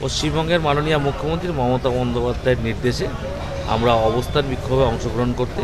পশ্চিমবঙ্গের মাননীয় মুখ্যমন্ত্রী মমতা বন্দ্যোপাধ্যায়ের নির্দেশে আমরা অবস্থান বিক্ষোভে অংশগ্রহণ করতে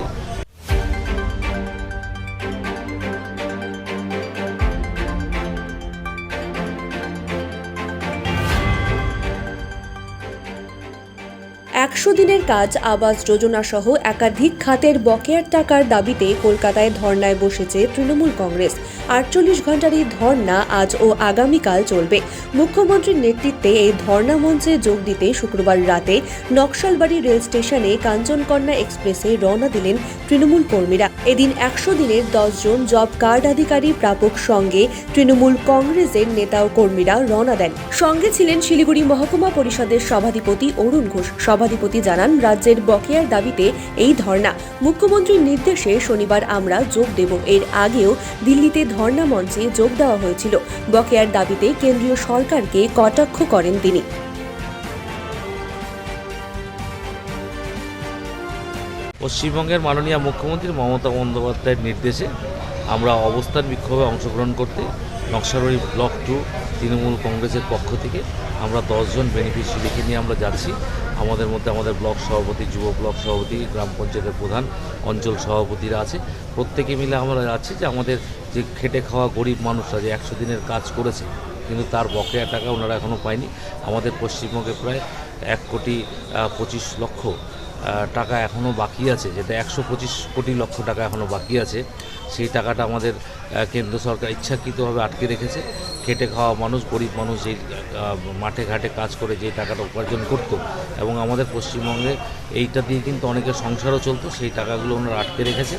একশো দিনের কাজ, আবাস যোজনা সহ একাধিক খাতের বকেয়ার টাকার দাবিতে কলকাতায় ধর্নায় বসেছে তৃণমূল কংগ্রেস। আটচল্লিশ ঘণ্টার এই ধর্না আজ ও আগামীকাল চলবে। মুখ্যমন্ত্রীর নেতৃত্বে এই ধর্না মঞ্চে যোগ দিতে শুক্রবার রাতে নকশালবাড়ি রেল স্টেশনে কাঞ্চনকন্যা এক্সপ্রেসে রওনা দিলেন তৃণমূল কর্মীরা। এদিন একশো দিনের দশজন জব কার্ড আধিকারী প্রাপক সঙ্গে তৃণমূল কংগ্রেসের নেতা ও কর্মীরা রওনা দেন। সঙ্গে ছিলেন শিলিগুড়ি মহকুমা পরিষদের সভাধিপতি অরুণ ঘোষ। সভাধিপতি জানান, রাজ্যের বকেয়ার দাবিতে এই ধর্ণা। মুখ্যমন্ত্রীর নির্দেশে শনিবার আমরা যোগ দেব। এর আগেও দিল্লিতে ধর্ণা মঞ্চে যোগ দেওয়া হয়েছিল। বকেয়ার দাবিতে কেন্দ্রীয় সরকারকে কটাক্ষ করেন তিনি। পশ্চিমবঙ্গের মাননীয় মুখ্যমন্ত্রী মমতা বন্দ্যোপাধ্যায়ের নির্দেশে আমরা অবস্থান বিক্ষোভে অংশগ্রহণ করতে নকশালবাড়ি ব্লক টু তৃণমূল কংগ্রেসের পক্ষ থেকে আমরা দশজন বেনিফিশিয়ারিকে নিয়ে আমরা যাচ্ছি। আমাদের মধ্যে আমাদের ব্লক সভাপতি, যুব ব্লক সভাপতি, গ্রাম পঞ্চায়েতের প্রধান, অঞ্চল সভাপতিরা আছে। প্রত্যেকে মিলে আমরা যাচ্ছি যে আমাদের যে খেটে খাওয়া গরিব মানুষরা যে একশো দিনের কাজ করেছে, কিন্তু তার বকেয়া টাকা ওনারা এখনও পায়নি। আমাদের পশ্চিমবঙ্গে প্রায় এক কোটি পঁচিশ লক্ষ টাকা এখনও বাকি আছে, যেটা একশো পঁচিশ কোটি লক্ষ টাকা এখনও বাকি আছে, সেই টাকাটা আমাদের কেন্দ্র সরকার ইচ্ছাকৃতভাবে আটকে রেখেছে। খেটে খাওয়া মানুষ, গরিব মানুষ যেই মাঠে ঘাটে কাজ করে যে টাকাটা উপার্জন করত এবং আমাদের পশ্চিমবঙ্গে এইটা দিয়ে কিন্তু অনেকের সংসারও চলতো, সেই টাকাগুলো ওনারা আটকে রেখেছে।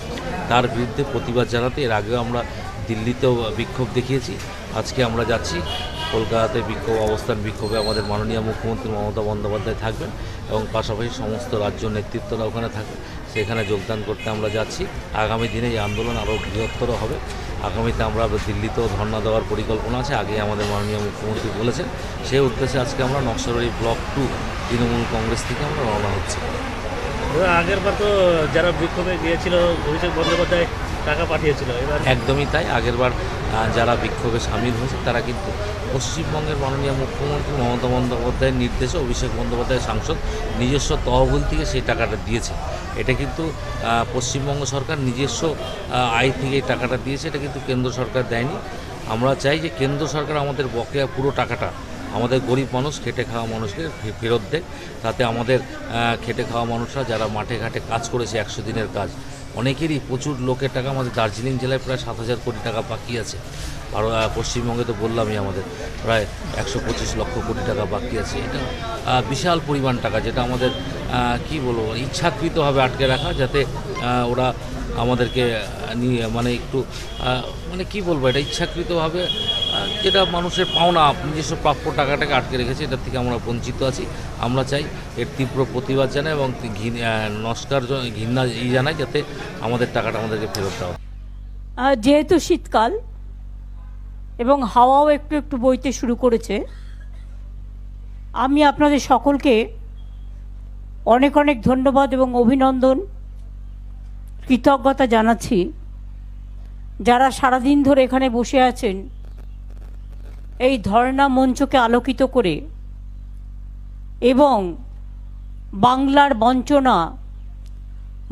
তার বিরুদ্ধে প্রতিবাদ জানাতে এর আগেও আমরা দিল্লিতেও বিক্ষোভ দেখিয়েছি। আজকে আমরা যাচ্ছি। কলকাতাতে বিক্ষোভ, অবস্থান বিক্ষোভে আমাদের মাননীয় মুখ্যমন্ত্রী মমতা বন্দ্যোপাধ্যায় থাকবেন এবং পাশাপাশি সমস্ত রাজ্য নেতৃত্বরা ওখানে থাকবে সেখানে যোগদান করতে আমরা যাচ্ছি। আগামী দিনে এই আন্দোলন আরও বৃহত্তর হবে। আগামীতে আমরা দিল্লিতেও ধর্ণা দেওয়ার পরিকল্পনা আছে আগে আমাদের মাননীয় মুখ্যমন্ত্রী বলেছেন। সেই উদ্দেশ্যে আজকে আমরা নকশালবাড়ি ব্লক টু তৃণমূল কংগ্রেস থেকে আমরা রওনা হচ্ছি। আগের বার তো যারা বিক্ষোভে গিয়েছিল, অভিষেক বন্দ্যোপাধ্যায় টাকা পাঠিয়েছিল, এবার একদমই তাই। আগেরবার যারা বিক্ষোভে সামিল হয়েছে, তারা কিন্তু পশ্চিমবঙ্গের মাননীয় মুখ্যমন্ত্রী মমতা বন্দ্যোপাধ্যায়ের নির্দেশে অভিষেক বন্দ্যোপাধ্যায় সাংসদ নিজস্ব তহবিল থেকে সেই টাকাটা দিয়েছে। এটা কিন্তু পশ্চিমবঙ্গ সরকার নিজস্ব আয় থেকে এই টাকাটা দিয়েছে। এটা কিন্তু কেন্দ্র সরকার দেয়নি। আমরা চাই যে কেন্দ্র সরকার আমাদের বকেয়া পুরো টাকাটা আমাদের গরিব মানুষ, খেটে খাওয়া মানুষকে ফেরত দেয়। তাতে আমাদের খেটে খাওয়া মানুষরা যারা মাঠে ঘাটে কাজ করেছে, একশো দিনের কাজ অনেকেরই প্রচুর লোকের টাকা আমাদের দার্জিলিং জেলায় প্রায় সাত হাজার কোটি টাকা বাকি আছে। আহ, পশ্চিমবঙ্গে তো বললামই আমাদের প্রায় একশো পঁচিশ লক্ষ কোটি টাকা বাকি আছে। এটা বিশাল পরিমাণ টাকা যেটা আমাদের কি বলব ইচ্ছাকৃতভাবে আটকে রাখা যাতে ওরা আমাদেরকে নিয়ে মানে একটু মানে কি বলব এটা ইচ্ছাকৃতভাবে যেটা মানুষের পাওনা, নিজস্ব প্রাপ্য টাকাটাকে আটকে রেখেছে, এটার থেকে আমরা বঞ্চিত আছি আমরা চাই এর তীব্র প্রতিবাদ জানাই এবং নস্কার ঘৃণা ই জানাই যাতে আমাদের টাকাটা আমাদেরকে ফেরত দেওয়া। যেহেতু শীতকাল এবং হাওয়াও একটু একটু বইতে শুরু করেছে, আমি আপনাদের সকলকে অনেক অনেক ধন্যবাদ এবং অভিনন্দন, কৃতজ্ঞতা জানাচ্ছি যারা সারাদিন ধরে এখানে বসে আছেন এই ধর্ণা মঞ্চকে আলোকিত করে এবং বাংলার বঞ্চনা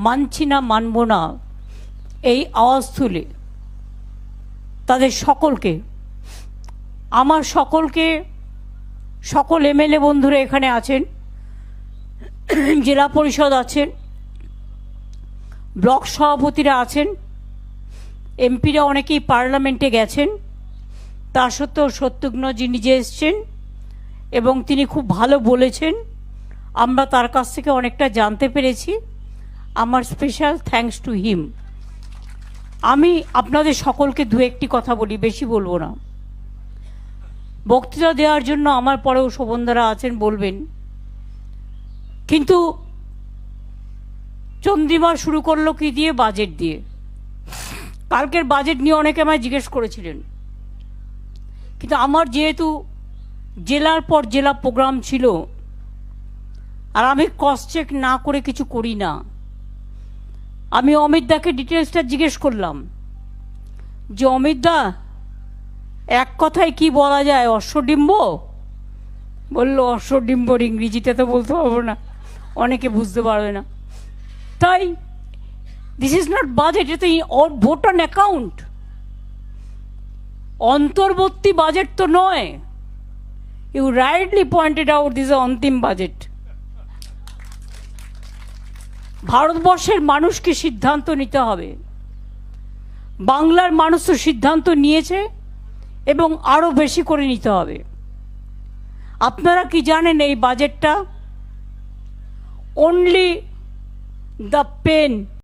মানছি না মানব না, এই আওয়াজ তুলে তাদের সকলকে, আমার সকলকে, সকল এমএলএ বন্ধুরা এখানে আছেন, জেলা পরিষদ আছেন, ব্লক সভাপতিরা আছেন, এমপিরা অনেকেই পার্লামেন্টে গেছেন তা সত্ত্বেও সত্যজ্ঞজি নিজে এসছেন এবং তিনি খুব ভালো বলেছেন। আমরা তার কাছ থেকে অনেকটা জানতে পেরেছি। আমার স্পেশাল থ্যাঙ্কস টু হিম আমি আপনাদের সকলকে দু একটি কথা বলি, বেশি বলব না। বক্তৃতা দেওয়ার জন্য আমার পরেও শোভনদারা আছেন বলবেন। কিন্তু চন্দ্রিমা শুরু করল কি দিয়ে? বাজেট দিয়ে। কালকের বাজেট নিয়ে অনেকে আমায় জিজ্ঞেস করেছিলেন। কিন্তু আমার যেহেতু জেলার পর জেলা প্রোগ্রাম ছিল, আর আমি কস চেক না করে কিছু করি না, আমি অমিত দাকে ডিটেলসটা জিজ্ঞেস করলাম যে, অমিত দা, এক কথায় কি বলা যায়, অশ্বডিম্ব? বলল অশ্বডিম্বর ইংরেজিতে তো বলতে পারব না, অনেকে বুঝতে পারবে না। তাই দিস ইজ নট বাজেট এটা ভোট অন অ্যাকাউন্ট অন্তর্বর্তী বাজেট তো নয়। You rightly pointed out this অন্তিম বাজেট ভারতবর্ষের মানুষকে সিদ্ধান্ত নিতে হবে। বাংলার মানুষ সিদ্ধান্ত নিয়েছে এবং আরও বেশি করে নিতে হবে। আপনারা কি জানেন এই বাজেটটা অনলি দ্য পেন